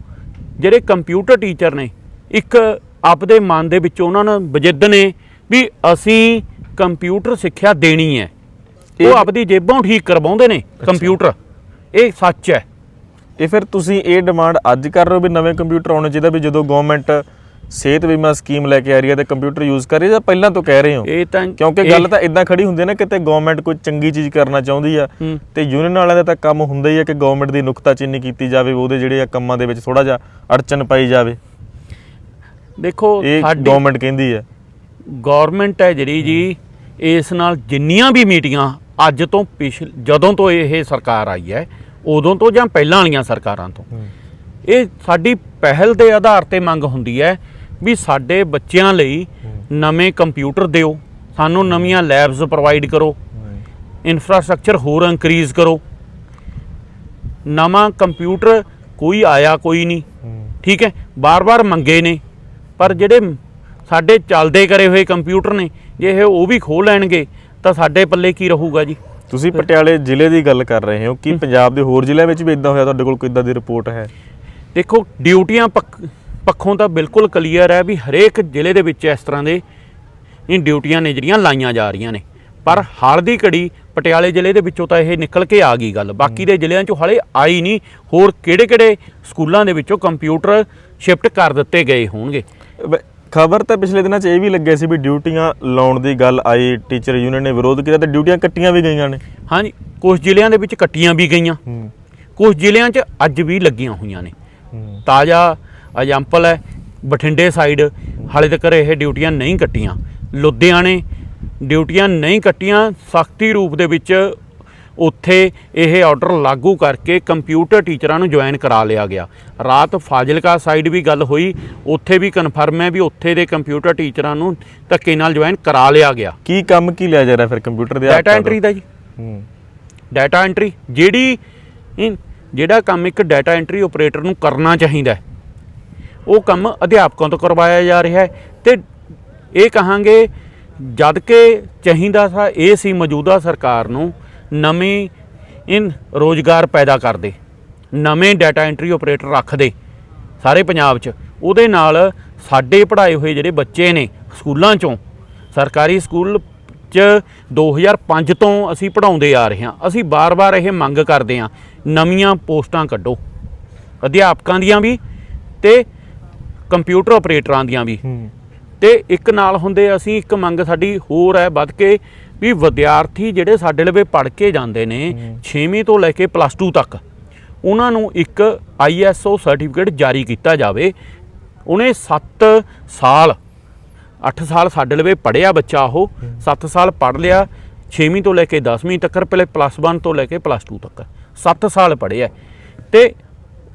ਜਿਹੜੇ ਕੰਪਿਊਟਰ ਟੀਚਰ ਨੇ ਇੱਕ ਆਪਦੇ ਮਨ ਦੇ ਵਿੱਚ ਉਹਨਾਂ ਨੂੰ ਵਜਿੱਦ ਨੇ ਵੀ ਅਸੀਂ ਕੰਪਿਊਟਰ ਸਿੱਖਿਆ ਦੇਣੀ ਹੈ। ਉਹ ਆਪਦੀ ਜੇਬਾਂ ਠੀਕ ਕਰਵਾਉਂਦੇ ਨੇ ਕੰਪਿਊਟਰ। ਇਹ ਸੱਚ ਹੈ। ਇਹ ਫਿਰ ਤੁਸੀਂ ਇਹ ਡਿਮਾਂਡ ਅੱਜ ਕਰ ਰਹੇ ਹੋ ਵੀ ਨਵੇਂ ਕੰਪਿਊਟਰ ਆਉਣੇ ਚਾਹੀਦਾ ਵੀ ਜਦੋਂ ਗਵਰਨਮੈਂਟ ਸਿਹਤ ਬੀਮਾ ਸਕੀਮ ਲੈ ਕੇ ਆ ਰਹੀ ਹੈ ਤੇ ਕੰਪਿਊਟਰ ਯੂਜ਼ ਕਰ ਰਹੀ ਹੈ ਜਾਂ ਪਹਿਲਾਂ ਤੋਂ ਕਹਿ ਰਹੇ ਹੋ? ਇਹ ਤਾਂ ਕਿਉਂਕਿ ਗੱਲ ਤਾਂ ਇਦਾਂ ਖੜੀ ਹੁੰਦੀ ਹੈ ਨਾ ਕਿਤੇ ਗਵਰਨਮੈਂਟ ਕੋਈ ਚੰਗੀ ਚੀਜ਼ ਕਰਨਾ ਚਾਹੁੰਦੀ ਆ। ਤੇ ਯੂਨੀਅਨ ਵਾਲਿਆਂ ਦਾ ਤਾਂ ਕੰਮ ਹੁੰਦਾ ਹੀ ਹੈ ਕਿ ਗਵਰਨਮੈਂਟ ਦੀ ਨੁਕਤਾਚੀਨੀ ਕੀਤੀ ਜਾਵੇ ਉਹਦੇ ਜਿਹੜੇ ਆ ਕੰਮਾਂ ਦੇ ਵਿੱਚ ਥੋੜਾ ਜਿਹਾ ਅੜਚਨ ਪਾਈ ਜਾਵੇ। ਦੇਖੋ ਸਾਡੀ ਗਵਰਨਮੈਂਟ ਕਹਿੰਦੀ ਹੈ। ਗਵਰਨਮੈਂਟ ਹੈ ਜਿਹੜੀ ਜੀ ਇਸ ਨਾਲ ਜਿੰਨੀਆਂ ਵੀ ਮੀਟਿੰਗਾਂ ਅੱਜ ਤੋਂ ਪਿਛਲ ਜਦੋਂ ਤੋਂ ਇਹ ਸਰਕਾਰ ਆਈ ਹੈ ਉਦੋਂ ਤੋਂ ਜਾਂ ਪਹਿਲਾਂ ਵਾਲੀਆਂ ਸਰਕਾਰਾਂ ਤੋਂ? ਇਹ ਸਾਡੀ ਪਹਿਲ ਦੇ ਆਧਾਰ ਤੇ ਮੰਗ ਹੁੰਦੀ ਹੈ ਵੀ ਸਾਡੇ ਬੱਚਿਆਂ ਲਈ ਨਵੇਂ ਕੰਪਿਊਟਰ ਦਿਓ ਸਾਨੂੰ ਨਵੀਆਂ ਲੈਬਸ ਪ੍ਰੋਵਾਈਡ ਕਰੋ ਇਨਫਰਾਸਟ੍ਰਕਚਰ ਹੋਰ ਇਨਕਰੀਜ਼ ਕਰੋ। ਨਵਾਂ ਕੰਪਿਊਟਰ ਕੋਈ ਆਇਆ ਕੋਈ ਨਹੀਂ। ਠੀਕ ਹੈ ਬਾਰ-ਬਾਰ ਮੰਗੇ ਨੇ ਪਰ ਜਿਹੜੇ ਸਾਡੇ ਚੱਲਦੇ ਕਰੇ ਹੋਏ ਕੰਪਿਊਟਰ ਨੇ ਜੇ ਇਹ ਉਹ ਵੀ ਖੋਹ ਲੈਣਗੇ ਤਾਂ ਸਾਡੇ ਪੱਲੇ ਕੀ ਰਹੂਗਾ ਜੀ? ਤੁਸੀਂ ਪਟਿਆਲੇ ਜ਼ਿਲ੍ਹੇ ਦੀ ਗੱਲ ਕਰ ਰਹੇ ਹੋ ਕੀ ਪੰਜਾਬ ਦੇ ਹੋਰ ਜ਼ਿਲ੍ਹਿਆਂ ਵਿੱਚ ਵੀ ਇਦਾਂ ਹੋਇਆ? ਤੁਹਾਡੇ ਕੋਲ ਕੋਈ ਇਦਾਂ ਦੀ ਰਿਪੋਰਟ ਹੈ? ਦੇਖੋ ਡਿਊਟੀਆਂ ਪੱਖ- ਪੱਖੋਂ ਤਾਂ ਬਿਲਕੁਲ ਕਲੀਅਰ ਹੈ ਵੀ ਹਰੇਕ ਜ਼ਿਲ੍ਹੇ ਦੇ ਵਿੱਚ ਇਸ ਤਰ੍ਹਾਂ ਦੇ ਇਹ ਡਿਊਟੀਆਂ ਨੇ ਜਿਹੜੀਆਂ ਲਾਈਆਂ ਜਾ ਰਹੀਆਂ ਨੇ। ਪਰ ਹਾਲ ਦੀ ਘੜੀ ਪਟਿਆਲੇ ਜ਼ਿਲ੍ਹੇ ਦੇ ਵਿੱਚੋਂ ਤਾਂ ਇਹ ਨਿਕਲ ਕੇ ਆ ਗਈ ਗੱਲ। ਬਾਕੀ ਦੇ ਜ਼ਿਲ੍ਹਿਆਂ 'ਚੋਂ ਹਾਲੇ ਆਈ ਨਹੀਂ। ਹੋਰ ਕਿਹੜੇ-ਕਿਹੜੇ ਸਕੂਲਾਂ ਦੇ ਵਿੱਚੋਂ ਕੰਪਿਊਟਰ ਸ਼ਿਫਟ ਕਰ ਦਿੱਤੇ ਗਏ ਹੋਣਗੇ। ਖਬਰ ਤਾਂ ਪਿਛਲੇ ਦਿਨਾਂ 'ਚ ਇਹ ਵੀ ਲੱਗਿਆ ਸੀ ਵੀ ਡਿਊਟੀਆਂ ਲਾਉਣ ਦੀ ਗੱਲ ਆਈ ਟੀਚਰ ਯੂਨੀਅਨ ਨੇ ਵਿਰੋਧ ਕੀਤਾ ਤੇ ਡਿਊਟੀਆਂ ਕੱਟੀਆਂ ਵੀ ਗਈਆਂ ਨੇ। ਹਾਂਜੀ ਕੁਝ ਜ਼ਿਲ੍ਹਿਆਂ ਦੇ ਵਿੱਚ ਕੱਟੀਆਂ ਵੀ ਗਈਆਂ। ਕੁਝ ਜ਼ਿਲ੍ਹਿਆਂ 'ਚ ਅੱਜ ਵੀ ਲੱਗੀਆਂ ਹੋਈਆਂ ਨੇ। ਤਾਜ਼ਾ ਐਗਜ਼ਾਮਪਲ ਹੈ ਬਠਿੰਡੇ ਸਾਈਡ ਹਾਲੇ ਤੱਕ ਇਹ ਡਿਊਟੀਆਂ ਨਹੀਂ ਕੱਟੀਆਂ। ਲੁਧਿਆਣੇ ਡਿਊਟੀਆਂ ਨਹੀਂ ਕੱਟੀਆਂ ਸਖਤੀ ਰੂਪ ਦੇ ਵਿੱਚ ਉੱਥੇ ਇਹ ਆਰਡਰ ਲਾਗੂ ਕਰਕੇ ਕੰਪਿਊਟਰ ਟੀਚਰਾਂ ਨੂੰ ਜੁਆਇਨ ਕਰਾ ਲਿਆ ਗਿਆ। ਰਾਤ ਫਾਜ਼ਿਲਕਾ ਸਾਈਡ ਵੀ ਗੱਲ ਹੋਈ ਉੱਥੇ ਵੀ ਕਨਫਰਮ ਹੈ ਵੀ ਉੱਥੇ ਦੇ ਕੰਪਿਊਟਰ ਟੀਚਰਾਂ ਨੂੰ ਧੱਕੇ ਨਾਲ ਜੁਆਇਨ ਕਰਾ ਲਿਆ ਗਿਆ। ਕੀ ਕੰਮ ਕੀ ਲਿਆ ਜਾ ਰਿਹਾ ਫਿਰ ਕੰਪਿਊਟਰ ਦੇ ਡਾਟਾ ਐਂਟਰੀ ਦਾ ਜੀ। ਹੂੰ। ਡਾਟਾ ਐਂਟਰੀ ਜਿਹੜੀ ਜਿਹੜਾ ਕੰਮ ਇੱਕ ਡਾਟਾ ਐਂਟਰੀ ਆਪਰੇਟਰ ਨੂੰ ਕਰਨਾ ਚਾਹੀਦਾ ਹੈ ਉਹ ਕੰਮ ਅਧਿਆਪਕਾਂ ਤੋਂ ਕਰਵਾਇਆ ਜਾ ਰਿਹਾ ਹੈ ਤੇ ਇਹ ਕਹਾਂਗੇ ਜਦ ਕਿ ਚਾਹੀਦਾ ਸਾ ਇਹ ਸੀ ਮੌਜੂਦਾ ਸਰਕਾਰ ਨੂੰ ਨਵੀਂ ਇਨ ਰੋਜ਼ਗਾਰ ਪੈਦਾ ਕਰਦੇ ਨਵੇਂ ਡਾਟਾ ਐਂਟਰੀ ਆਪਰੇਟਰ ਰੱਖ ਦੇ ਸਾਰੇ ਪੰਜਾਬ 'ਚ। ਉਹਦੇ ਨਾਲ ਸਾਡੇ ਪੜ੍ਹਾਏ ਹੋਏ ਜਿਹੜੇ ਬੱਚੇ ਨੇ ਸਕੂਲਾਂ 'ਚੋਂ ਸਰਕਾਰੀ ਸਕੂਲ 'ਚ 2005 ਤੋਂ ਅਸੀਂ ਪੜ੍ਹਾਉਂਦੇ ਆ ਰਹੇ ਹਾਂ। ਅਸੀਂ ਬਾਰ-ਬਾਰ ਇਹ ਮੰਗ ਕਰਦੇ ਹਾਂ ਨਵੀਆਂ ਪੋਸਟਾਂ ਕੱਢੋ। ਅਧਿਆਪਕਾਂ ਦੀਆਂ ਵੀ ਤੇ ਕੰਪਿਊਟਰ ਆਪਰੇਟਰਾਂ ਦੀਆਂ ਵੀ। ਤੇ ਇੱਕ ਨਾਲ ਹੁੰਦੇ ਅਸੀਂ ਇੱਕ ਮੰਗ ਸਾਡੀ ਹੋਰ ਹੈ ਵੱਧ ਕੇ ਵੀ ਵਿਦਿਆਰਥੀ ਜਿਹੜੇ ਸਾਡੇ ਲਵੇ ਪੜ੍ਹ ਕੇ ਜਾਂਦੇ ਨੇ 6ਵੀਂ ਤੋਂ ਲੈ ਕੇ ਪਲੱਸ 2 ਤੱਕ ਉਹਨਾਂ ਨੂੰ ਇੱਕ ISO ਸਰਟੀਫਿਕੇਟ ਜਾਰੀ ਕੀਤਾ ਜਾਵੇ। ਉਹਨੇ 7 ਸਾਲ 8 ਸਾਲ ਸਾਡੇ ਲਵੇ ਪੜਿਆ ਬੱਚਾ ਉਹ 7 ਸਾਲ ਪੜ ਲਿਆ 6ਵੀਂ ਤੋਂ ਲੈ ਕੇ 10ਵੀਂ ਤੱਕ ਪਹਿਲੇ ਪਲੱਸ 1 ਤੋਂ ਲੈ ਕੇ ਪਲੱਸ 2 ਤੱਕ 7 ਸਾਲ ਪੜਿਆ ਤੇ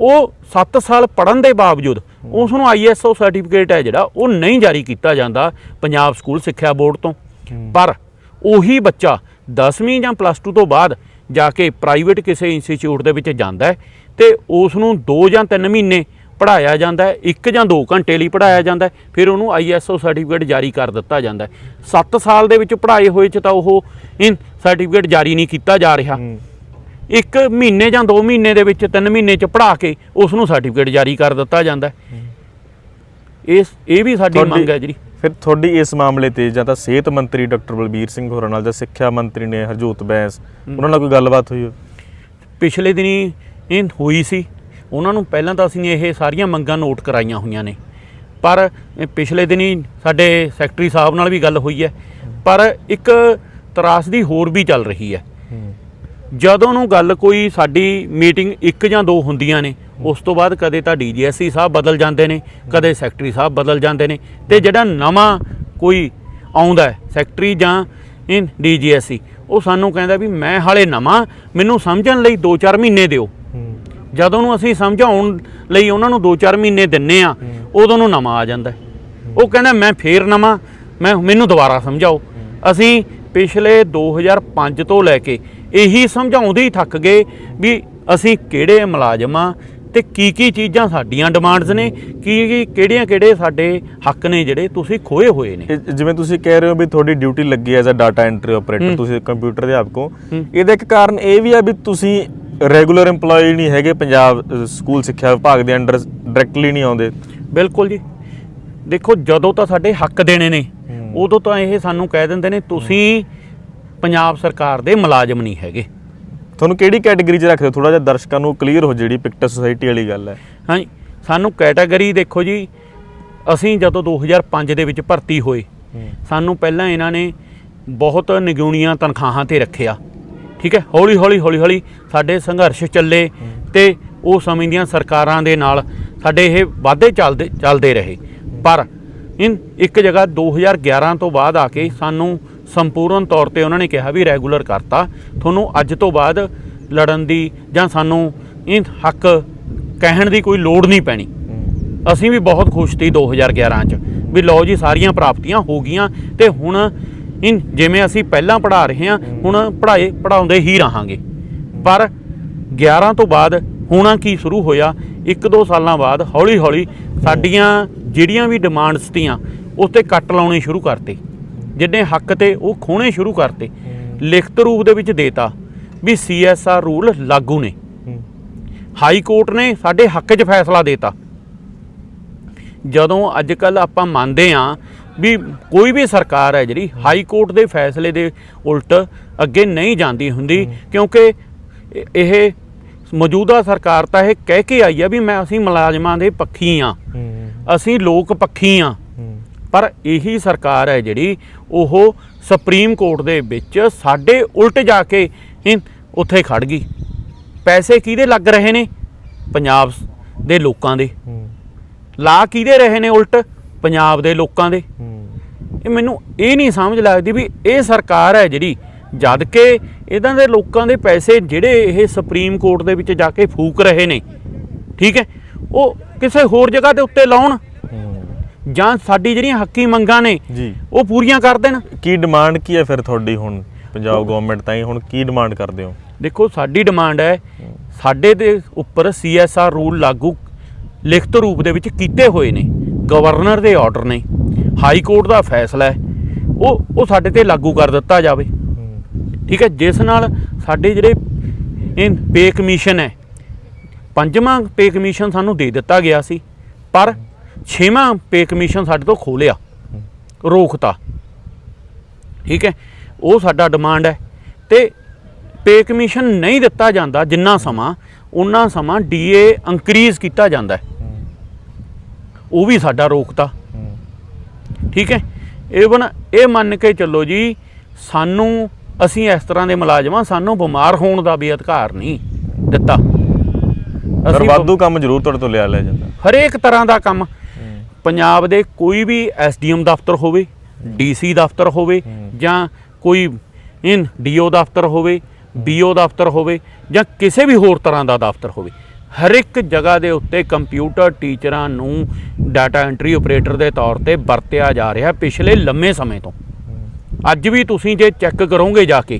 ਉਹ 7 ਸਾਲ ਪੜਨ ਦੇ ਬਾਵਜੂਦ ਉਸ ਨੂੰ ISO ਸਰਟੀਫਿਕੇਟ ਹੈ ਜਿਹੜਾ ਉਹ ਨਹੀਂ ਜਾਰੀ ਕੀਤਾ ਜਾਂਦਾ ਪੰਜਾਬ ਸਕੂਲ ਸਿੱਖਿਆ ਬੋਰਡ ਤੋਂ। ਪਰ ਉਹੀ ਬੱਚਾ 10ਵੀਂ ਜਾਂ ਪਲੱਸ 2 ਤੋਂ ਬਾਅਦ ਜਾ ਕੇ ਪ੍ਰਾਈਵੇਟ ਕਿਸੇ ਇੰਸਟੀਚਿਊਟ ਦੇ ਵਿੱਚ ਜਾਂਦਾ ਹੈ ਤੇ ਉਸ ਨੂੰ 2 ਜਾਂ 3 ਮਹੀਨੇ ਪੜਾਇਆ ਜਾਂਦਾ ਹੈ 1 ਜਾਂ 2 ਘੰਟੇ ਲਈ ਪੜਾਇਆ ਜਾਂਦਾ ਹੈ ਫਿਰ ਉਹਨੂੰ ISO ਸਰਟੀਫਿਕੇਟ ਜਾਰੀ ਕਰ ਦਿੱਤਾ ਜਾਂਦਾ ਹੈ। 7 ਸਾਲ ਦੇ ਵਿੱਚ ਪੜਾਏ ਹੋਏ ਚ ਤਾਂ ਉਹ ਇਨ ਸਰਟੀਫਿਕੇਟ ਜਾਰੀ ਨਹੀਂ ਕੀਤਾ ਜਾ ਰਿਹਾ। ਇੱਕ ਮਹੀਨੇ ਜਾਂ 2 ਮਹੀਨੇ ਦੇ ਵਿੱਚ 3 ਮਹੀਨੇ ਚ ਪੜਾ ਕੇ ਉਸ ਨੂੰ ਸਰਟੀਫਿਕੇਟ ਜਾਰੀ ਕਰ ਦਿੱਤਾ ਜਾਂਦਾ ਹੈ। ਇਸ ਇਹ ਵੀ ਸਾਡੀ ਮੰਗ ਹੈ ਜੀ। ਫਿਰ ਤੁਹਾਡੀ ਇਸ ਮਾਮਲੇ ਤੇ ਜਾਂ ਤਾਂ ਸਿਹਤ ਮੰਤਰੀ ਡਾਕਟਰ ਬਲਬੀਰ ਸਿੰਘ ਹੋਰਾਂ ਨਾਲ ਜਾਂ ਸਿੱਖਿਆ ਮੰਤਰੀ ਨੇ ਹਰਜੋਤ ਬੈਂਸ ਉਹਨਾਂ ਨਾਲ ਕੋਈ ਗੱਲਬਾਤ ਹੋਈ ਹੋ ਪਿਛਲੇ ਦਿਨੀ ਇਹ ਹੋਈ ਸੀ। ਉਹਨਾਂ ਨੂੰ ਪਹਿਲਾਂ ਤਾਂ ਅਸੀਂ ਇਹ ਸਾਰੀਆਂ ਮੰਗਾਂ ਨੋਟ ਕਰਾਈਆਂ ਹੋਈਆਂ ਨੇ। ਪਰ ਪਿਛਲੇ ਦਿਨੀ ਸਾਡੇ ਸੈਕਟਰੀ ਸਾਹਿਬ ਨਾਲ ਵੀ ਗੱਲ ਹੋਈ ਹੈ। ਪਰ ਇੱਕ ਤਰਾਸਦੀ ਹੋਰ ਵੀ ਚੱਲ ਰਹੀ ਹੈ। ਜਦੋਂ ਨੂੰ ਗੱਲ ਕੋਈ ਸਾਡੀ ਮੀਟਿੰਗ ਇੱਕ ਜਾਂ ਦੋ ਹੁੰਦੀਆਂ ਨੇ, ਉਸ ਤੋਂ ਬਾਅਦ ਕਦੇ ਤਾਂ ਡੀਜੀਐਸਸੀ ਸਾਹਿਬ ਬਦਲ ਜਾਂਦੇ ਨੇ, ਕਦੇ ਸੈਕਟਰੀ ਸਾਹਿਬ ਬਦਲ ਜਾਂਦੇ ਨੇ ਤੇ ਜਿਹੜਾ ਨਵਾਂ ਕੋਈ ਆਉਂਦਾ ਸੈਕਟਰੀ ਜਾਂ ਇਨ ਡੀਜੀਐਸਸੀ ਉਹ ਸਾਨੂੰ ਕਹਿੰਦਾ ਵੀ ਮੈਂ ਹਾਲੇ ਨਵਾਂ, ਮੈਨੂੰ ਸਮਝਣ ਲਈ 2-4 ਮਹੀਨੇ ਦਿਓ। ਜਦੋਂ ਨੂੰ ਅਸੀਂ ਸਮਝਾਉਣ ਲਈ ਉਹਨਾਂ ਨੂੰ 2-4 ਮਹੀਨੇ ਦਿੰਨੇ ਆ, ਉਦੋਂ ਨੂੰ ਨਵਾਂ ਆ ਜਾਂਦਾ ਉਹ ਕਹਿੰਦਾ ਮੈਂ ਫੇਰ ਨਵਾਂ, ਮੈਂ, ਮੈਨੂੰ ਦੁਬਾਰਾ ਸਮਝਾਓ। ਅਸੀਂ ਪਿਛਲੇ 2005 ਤੋਂ ਲੈ ਕੇ ਇਹੀ ਸਮਝਾਉਂਦੇ ਹੀ ਥੱਕ ਗਏ ਵੀ ਅਸੀਂ ਕਿਹੜੇ ਮੁਲਾਜ਼ਮ ਆ ਤੇ ਕੀ ਕੀ ਚੀਜ਼ਾਂ ਸਾਡੀਆਂ ਡਿਮਾਂਡਸ ਨੇ ਕੀ ਕੀ ਕਿਹੜੀਆਂ ਕਿਹੜੇ ਸਾਡੇ ਹੱਕ ਨੇ ਜਿਹੜੇ ਤੁਸੀਂ ਖੋਏ ਹੋਏ ਨੇ। ਜਿਵੇਂ ਤੁਸੀਂ ਕਹਿ ਰਹੇ ਹੋ ਵੀ ਤੁਹਾਡੀ ਡਿਊਟੀ ਲੱਗੀ as a data entry operator ਤੁਸੀਂ ਕੰਪਿਊਟਰ ਦੇ ਆਪਕੋ ਇਹਦਾ ਇੱਕ ਕਾਰਨ ਇਹ ਵੀ ਆ ਵੀ ਤੁਸੀਂ ਰੈਗੂਲਰ EMPLOYE ਨਹੀਂ ਹੈਗੇ ਪੰਜਾਬ ਸਕੂਲ ਸਿੱਖਿਆ ਵਿਭਾਗ ਦੇ ਅੰਡਰ ਡਾਇਰੈਕਟਲੀ ਨਹੀਂ ਆਉਂਦੇ। ਬਿਲਕੁਲ ਜੀ। ਦੇਖੋ ਜਦੋਂ ਤਾਂ ਸਾਡੇ ਹੱਕ ਦੇਣੇ ਨੇ ਉਦੋਂ ਤਾਂ ਇਹ ਸਾਨੂੰ ਕਹਿ ਦਿੰਦੇ ਨੇ ਤੁਸੀਂ ਪੰਜਾਬ ਸਰਕਾਰ ਦੇ ਮੁਲਾਜ਼ਮ ਨਹੀਂ ਹੈਗੇ। ਤੁਹਾਨੂੰ ਕਿਹੜੀ ਕੈਟਾਗਰੀ 'ਚ ਰੱਖਦੇ ਥੋੜਾ ਜਿਹਾ ਦਰਸ਼ਕਾਂ ਨੂੰ ਕਲੀਅਰ ਹੋ ਜਿਹੜੀ ਪਿਕਟਸ ਸੁਸਾਇਟੀ ਵਾਲੀ ਗੱਲ ਹੈ। ਹਾਂਜੀ ਸਾਨੂੰ ਕੈਟਾਗਰੀ ਦੇਖੋ ਜੀ ਅਸੀਂ ਜਦੋਂ 2005 ਦੇ ਵਿੱਚ ਭਰਤੀ ਹੋਏ ਸਾਨੂੰ ਪਹਿਲਾਂ ਇਹਨਾਂ ਨੇ ਬਹੁਤ ਨਿਗੂਣੀਆਂ ਤਨਖਾਹਾਂ ਤੇ ਰੱਖਿਆ। ਠੀਕ ਹੈ ਹੌਲੀ ਹੌਲੀ ਹੌਲੀ ਹੌਲੀ ਸਾਡੇ ਸੰਘਰਸ਼ ਚੱਲੇ ਤੇ ਉਹ ਸਮੇਂ ਦੀਆਂ ਸਰਕਾਰਾਂ ਦੇ ਨਾਲ ਸਾਡੇ ਇਹ ਵਾਅਦੇ ਚੱਲਦੇ ਚੱਲਦੇ ਰਹੇ। ਪਰ ਇਨ ਇੱਕ ਜਗ੍ਹਾ 2011 ਤੋਂ ਬਾਅਦ ਆ ਕੇ ਸਾਨੂੰ ਸੰਪੂਰਨ ਤੌਰ ਤੇ ਉਹਨਾਂ ਨੇ ਕਿਹਾ ਵੀ ਰੈਗੂਲਰ ਕਰਤਾ। ਤੁਹਾਨੂੰ ਅੱਜ ਤੋਂ ਬਾਅਦ ਲੜਨ ਦੀ ਜਾਂ ਸਾਨੂੰ ਇਹ ਹੱਕ ਕਹਿਣ ਦੀ ਕੋਈ ਲੋੜ ਨਹੀਂ ਪੈਣੀ। ਅਸੀਂ ਵੀ ਬਹੁਤ ਖੁਸ਼ ਸੀ 2011 ਚ ਵੀ ਲਓ ਜੀ ਸਾਰੀਆਂ ਪ੍ਰਾਪਤੀਆਂ ਹੋ ਗਈਆਂ ਤੇ ਹੁਣ ਇਨ ਜਿਵੇਂ ਅਸੀਂ ਪਹਿਲਾਂ ਪੜ੍ਹਾ ਰਹੇ ਹਾਂ, ਹੁਣ ਪੜ੍ਹਾਏ ਪੜਾਉਂਦੇ ਹੀ ਰਹਾਂਗੇ। ਪਰ 11 ਤੋਂ ਬਾਅਦ ਹੋਣਾ ਕੀ ਸ਼ੁਰੂ ਹੋਇਆ? ਇੱਕ ਦੋ ਸਾਲਾਂ ਬਾਅਦ ਹੌਲੀ ਹੌਲੀ ਸਾਡੀਆਂ ਜਿਹੜੀਆਂ ਵੀ ਡਿਮਾਂਡਸ ਤੀਆਂ ਉਸ ਤੇ ਕੱਟ ਲਾਉਣੇ ਸ਼ੁਰੂ ਕਰਤੇ। ਜਿੰਨੇ ਹੱਕ ਤੇ ਉਹ ਖੋਣੇ ਸ਼ੁਰੂ ਕਰਤੇ। ਲਿਖਤ ਰੂਪ ਦੇ ਵਿੱਚ ਦੇਤਾ ਵੀ ਸੀਐਸਆਰ ਰੂਲ ਲਾਗੂ ਨੇ। ਹਾਈ ਕੋਰਟ ਨੇ ਸਾਡੇ ਹੱਕ 'ਚ ਫੈਸਲਾ ਦੇਤਾ। ਜਦੋਂ ਅੱਜ ਕੱਲ ਆਪਾਂ ਮੰਨਦੇ ਆ ਵੀ ਕੋਈ ਵੀ ਸਰਕਾਰ ਹੈ ਜਿਹੜੀ ਹਾਈ ਕੋਰਟ ਦੇ ਫੈਸਲੇ ਦੇ ਉਲਟ ਅੱਗੇ ਨਹੀਂ ਜਾਂਦੀ ਹੁੰਦੀ ਕਿਉਂਕਿ ਇਹ- ਮੌਜੂਦਾ ਸਰਕਾਰ ਤਾਂ ਇਹ ਕਹਿ ਕੇ ਆਈ ਆ ਵੀ ਮੈਂ ਅਸੀਂ ਮੁਲਾਜ਼ਮਾਂ ਦੇ ਪੱਖੀ ਆ ਅਸੀਂ ਲੋਕ ਪੱਖੀ ਆ ਪਰ ਇਹੀ ਸਰਕਾਰ ਹੈ ਜਿਹੜੀ ਉਹ ਸੁਪਰੀਮ ਕੋਰਟ ਦੇ ਵਿੱਚ ਸਾਡੇ ਉਲਟ ਜਾ ਕੇ ਉੱਥੇ ਖੜ ਗਈ। ਪੈਸੇ ਕਿਹਦੇ ਲੱਗ ਰਹੇ ਨੇ? ਪੰਜਾਬ ਦੇ ਲੋਕਾਂ ਦੇ। ਲਾ ਕਿਹਦੇ ਰਹੇ ਨੇ ਉਲਟ? ਪੰਜਾਬ ਦੇ ਲੋਕਾਂ ਦੇ। ਇਹ ਮੈਨੂੰ ਇਹ ਨਹੀਂ ਸਮਝ ਲੱਗਦੀ ਵੀ ਇਹ ਸਰਕਾਰ ਹੈ ਜਿਹੜੀ ਜਦ ਕਿ ਇਹਨਾਂ ਦੇ ਲੋਕਾਂ ਦੇ ਪੈਸੇ ਜਿਹੜੇ ਇਹ ਸੁਪਰੀਮ ਕੋਰਟ ਦੇ ਵਿੱਚ ਜਾ ਕੇ ਫੂਕ ਰਹੇ ਨੇ। ਠੀਕ ਹੈ? ਉਹ ਕਿਸੇ ਹੋਰ ਜਗ੍ਹਾ ਦੇ ਉੱਤੇ ਲਾਉਣ। ਜਾਂ ਸਾਡੀ ਜਿਹੜੀਆਂ ਹੱਕੀ ਮੰਗਾਂ ਨੇ ਜੀ। ਉਹ ਪੂਰੀਆਂ ਕਰ ਦੇਣ। ਕੀ ਡਿਮਾਂਡ ਕੀ ਹੈ ਫਿਰ ਤੁਹਾਡੀ ਹੁਣ? ਪੰਜਾਬ ਗਵਰਨਮੈਂਟ ਤਾਈਂ ਹੁਣ ਕੀ ਡਿਮਾਂਡ ਕਰਦੇ ਹੋ? ਦੇਖੋ ਸਾਡੀ ਡਿਮਾਂਡ ਹੈ ਸਾਡੇ ਦੇ ਉੱਪਰ ਸੀਐਸਆਰ ਰੂਲ ਲਾਗੂ ਲਿਖਤ ਰੂਪ ਦੇ ਵਿੱਚ ਕੀਤੇ ਹੋਏ ਨੇ ਗਵਰਨਰ ਦੇ ਆਰਡਰ ਨੇ ਹਾਈ ਕੋਰਟ ਦਾ ਫੈਸਲਾ ਹੈ ਉਹ ਉਹ ਸਾਡੇ ਤੇ ਲਾਗੂ ਕਰ ਦਿੱਤਾ ਜਾਵੇ। ਠੀਕ ਹੈ ਜਿਸ ਨਾਲ ਸਾਡੇ ਜਿਹੜੇ ਇਹ ਪੇ ਕਮਿਸ਼ਨ ਹੈ ਪੰਜਵਾਂ ਪੇ ਕਮਿਸ਼ਨ ਸਾਨੂੰ ਦੇ ਦਿੱਤਾ ਗਿਆ ਸੀ ਪਰ ਛੇਵਾਂ ਪੇ ਕਮਿਸ਼ਨ ਸਾਡੇ ਤੋਂ ਖੋਹ ਲਿਆ ਰੋਕਤਾ। ਠੀਕ ਹੈ? ਉਹ ਸਾਡਾ ਡਿਮਾਂਡ ਹੈ। ਤੇ ਪੇ ਕਮਿਸ਼ਨ ਨਹੀਂ ਦਿੱਤਾ ਜਾਂਦਾ ਜਿੰਨਾ ਸਮਾਂ ਉਹਨਾਂ ਸਮਾਂ ਡੀਏ ਇੰਕਰੀਜ਼ ਕੀਤਾ ਜਾਂਦਾ। ਉਹ ਵੀ ਸਾਡਾ ਰੋਕਤਾ। ਠੀਕ ਹੈ? ਇਵਨ ਇਹ ਮੰਨ ਕੇ ਚੱਲੋ ਜੀ ਸਾਨੂੰ ਅਸੀਂ ਇਸ ਤਰ੍ਹਾਂ ਦੇ ਮੁਲਾਜ਼ਮਾਂ ਸਾਨੂੰ ਬਿਮਾਰ ਹੋਣ ਦਾ ਵੀ ਅਧਿਕਾਰ ਨਹੀਂ ਦਿੱਤਾ। ਅਸੀਂ ਵਾਧੂ ਕੰਮ ਜ਼ਰੂਰ ਤੁਹਾਡੇ ਤੋਂ ਲਿਆ ਲਿਆ ਜਾਂਦਾ। ਹਰੇਕ ਤਰ੍ਹਾਂ ਦਾ ਕੰਮ। ਪੰਜਾਬ ਦੇ ਕੋਈ ਵੀ ਐਸਡੀਐਮ ਦਫ਼ਤਰ ਹੋਵੇ ਡੀਸੀ ਦਫ਼ਤਰ ਹੋਵੇ ਜਾਂ ਕੋਈ ਇਨ ਡੀਓ ਦਫ਼ਤਰ ਹੋਵੇ ਬੀਓ ਦਫ਼ਤਰ ਹੋਵੇ ਜਾਂ ਕਿਸੇ ਵੀ ਹੋਰ ਤਰ੍ਹਾਂ ਦਾ ਦਫ਼ਤਰ ਹੋਵੇ ਹਰ ਇੱਕ ਜਗ੍ਹਾ ਦੇ ਉੱਤੇ ਕੰਪਿਊਟਰ ਟੀਚਰਾਂ ਨੂੰ ਡਾਟਾ ਐਂਟਰੀ ਆਪਰੇਟਰ ਦੇ ਤੌਰ ਤੇ ਵਰਤਿਆ ਜਾ ਰਿਹਾ ਪਿਛਲੇ ਲੰਮੇ ਸਮੇਂ ਤੋਂ। ਅੱਜ ਵੀ ਤੁਸੀਂ ਜੇ ਚੈੱਕ ਕਰੋਗੇ ਜਾ ਕੇ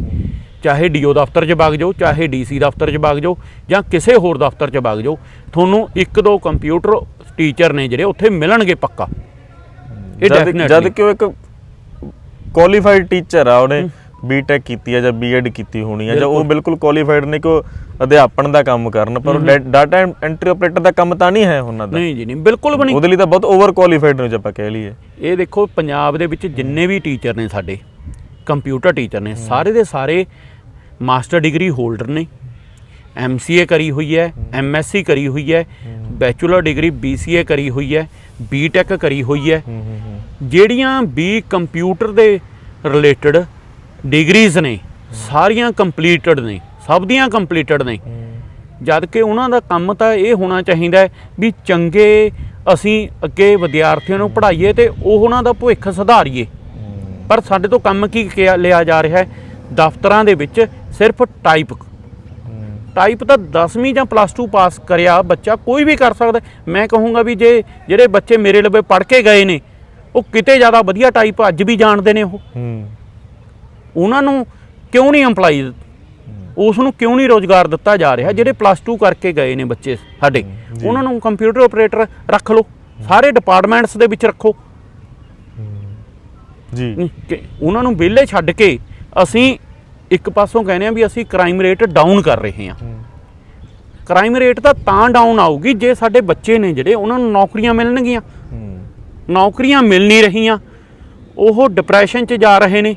ਚਾਹੇ ਡੀਓ ਦਫ਼ਤਰ 'ਚ ਵਗ ਜਾਓ ਚਾਹੇ ਡੀਸੀ ਦਫ਼ਤਰ 'ਚ ਵਗ ਜਾਓ ਜਾਂ ਕਿਸੇ ਹੋਰ ਦਫ਼ਤਰ 'ਚ ਵਗ ਜਾਓ ਤੁਹਾਨੂੰ ਇੱਕ ਦੋ ਕੰਪਿਊਟਰ ਟੀਚਰ ਨੇ ਜਿਹੜੇ ਉੱਥੇ ਮਿਲਣਗੇ ਪੱਕਾ। ਇਹ ਜਦ ਜਦ ਡੈਫੀਨਿਟਲੀ ਕਿ ਉਹ ਇੱਕ ਕੁਆਲੀਫਾਈਡ ਟੀਚਰ ਆ ਉਹਨੇ ਬੀਟੈਕ ਕੀਤੀ ਆ ਜਾਂ ਬੀਐਡ ਕੀਤੀ ਹੋਣੀ ਆ ਜਾਂ ਉਹ ਬਿਲਕੁਲ। ਕੁਆਲੀਫਾਈਡ ਨੇ ਕਿ ਉਹ ਅਧਿਆਪਨ ਦਾ ਕੰਮ ਕਰਨ ਪਰ ਡਾਟਾ ਐਂਟਰੀ ਆਪਰੇਟਰ ਦਾ ਕੰਮ ਤਾਂ ਨਹੀਂ ਹੈ ਉਹਨਾਂ ਦਾ। ਨਹੀਂ ਜੀ ਨਹੀਂ ਬਿਲਕੁਲ ਵੀ ਨਹੀਂ। ਉਹਦੇ ਲਈ ਤਾਂ ਬਹੁਤ ਓਵਰ ਕੁਆਲੀਫਾਈਡ ਨੇ ਜੇ ਆਪਾਂ ਕਹਿ ਲਈਏ। ਇਹ ਦੇਖੋ ਪੰਜਾਬ ਦੇ ਵਿੱਚ ਜਿੰਨੇ ਵੀ ਟੀਚਰ ਨੇ ਸਾਡੇ ਕੰਪਿਊਟਰ ਟੀਚਰ ਨੇ ਸਾਰੇ ਦੇ ਸਾਰੇ ਮਾਸਟਰ ਡਿਗਰੀ ਹੋਲਡਰ ਨੇ। ਐਮਸੀਏ ਕਰੀ ਹੋਈ ਹੈ ਐਮਐਸਸੀ ਕਰੀ ਹੋਈ ਹੈ। ਬੈਚਲਰ ਡਿਗਰੀ ਬੀਸੀਏ ਕਰੀ ਹੋਈ ਹੈ ਬੀਟੈਕ ਕਰੀ ਹੋਈ ਹੈ। ਜਿਹੜੀਆਂ ਵੀ ਕੰਪਿਊਟਰ ਦੇ ਰਿਲੇਟਡ ਡਿਗਰੀਜ਼ ਨੇ ਸਾਰੀਆਂ ਕੰਪਲੀਟਡ ਨੇ ਸਭ ਦੀਆਂ ਕੰਪਲੀਟਡ ਨੇ। ਜਦ ਕਿ ਉਹਨਾਂ ਦਾ ਕੰਮ ਤਾਂ ਇਹ ਹੋਣਾ ਚਾਹੀਦਾ ਹੈ ਵੀ ਚੰਗੇ ਅਸੀਂ ਅੱਗੇ ਵਿਦਿਆਰਥੀਆਂ ਨੂੰ ਪੜ੍ਹਾਈਏ ਤੇ ਉਹ ਉਹਨਾਂ ਦਾ ਭਵਿੱਖ ਸੁਧਾਰੀਏ। ਪਰ ਸਾਡੇ ਤੋਂ ਕੰਮ ਕੀ ਲਿਆ ਜਾ ਰਿਹਾ ਹੈ? ਦਫ਼ਤਰਾਂ ਦੇ ਵਿੱਚ ਸਿਰਫ ਟਾਈਪ ਟਾਈਪ ਤਾਂ 10ਵੀਂ ਜਾਂ ਪਲੱਸ 2 ਪਾਸ ਕਰਿਆ ਬੱਚਾ ਕੋਈ ਵੀ ਕਰ ਸਕਦਾ। ਮੈਂ ਕਹੂੰਗਾ ਵੀ ਜੇ ਜਿਹੜੇ ਬੱਚੇ ਮੇਰੇ ਲਵੇ ਪੜ੍ਹ ਕੇ ਗਏ ਨੇ ਉਹ ਕਿਤੇ ਜ਼ਿਆਦਾ ਵਧੀਆ ਟਾਈਪ ਅੱਜ ਵੀ ਜਾਣਦੇ ਨੇ ਉਹ। ਹੂੰ। ਉਹਨਾਂ ਨੂੰ ਕਿਉਂ ਨਹੀਂ EMPLOYE ਉਸ ਨੂੰ ਕਿਉਂ ਨਹੀਂ ਰੋਜ਼ਗਾਰ ਦਿੱਤਾ ਜਾ ਰਿਹਾ? ਜਿਹੜੇ ਪਲੱਸ 2 ਕਰਕੇ ਗਏ ਨੇ ਬੱਚੇ ਸਾਡੇ ਉਹਨਾਂ ਨੂੰ ਕੰਪਿਊਟਰ ਆਪਰੇਟਰ ਰੱਖ ਲਓ। ਸਾਰੇ ਡਿਪਾਰਟਮੈਂਟਸ ਦੇ ਵਿੱਚ ਰੱਖੋ। ਜੀ। ਉਹਨਾਂ ਨੂੰ ਵਿਹਲੇ ਛੱਡ ਕੇ ਅਸੀਂ ਇੱਕ ਪਾਸੋਂ ਕਹਿੰਦੇ ਆ ਵੀ ਅਸੀਂ ਕ੍ਰਾਈਮ ਰੇਟ ਡਾਊਨ ਕਰ ਰਹੇ ਹਾਂ। ਕ੍ਰਾਈਮ ਰੇਟ ਤਾਂ ਤਾਂ ਡਾਊਨ ਆਊਗੀ ਜੇ ਸਾਡੇ ਬੱਚੇ ਨੇ ਜਿਹੜੇ ਉਹਨਾਂ ਨੂੰ ਨੌਕਰੀਆਂ ਮਿਲਣਗੀਆਂ। ਨੌਕਰੀਆਂ ਮਿਲ ਨਹੀਂ ਰਹੀਆਂ। ਉਹ ਡਿਪਰੈਸ਼ਨ 'ਚ ਜਾ ਰਹੇ ਨੇ।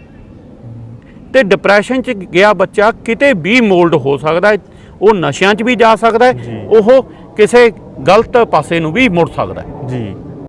ਤੇ ਡਿਪਰੈਸ਼ਨ 'ਚ ਗਿਆ ਬੱਚਾ ਕਿਤੇ ਵੀ ਮੋਲਡ ਹੋ ਸਕਦਾ ਹੈ। ਉਹ ਨਸ਼ਿਆਂ 'ਚ ਵੀ ਜਾ ਸਕਦਾ ਹੈ। ਉਹ ਕਿਸੇ ਗਲਤ ਪਾਸੇ ਨੂੰ ਵੀ ਮੁੜ ਸਕਦਾ ਹੈ। ਜੀ।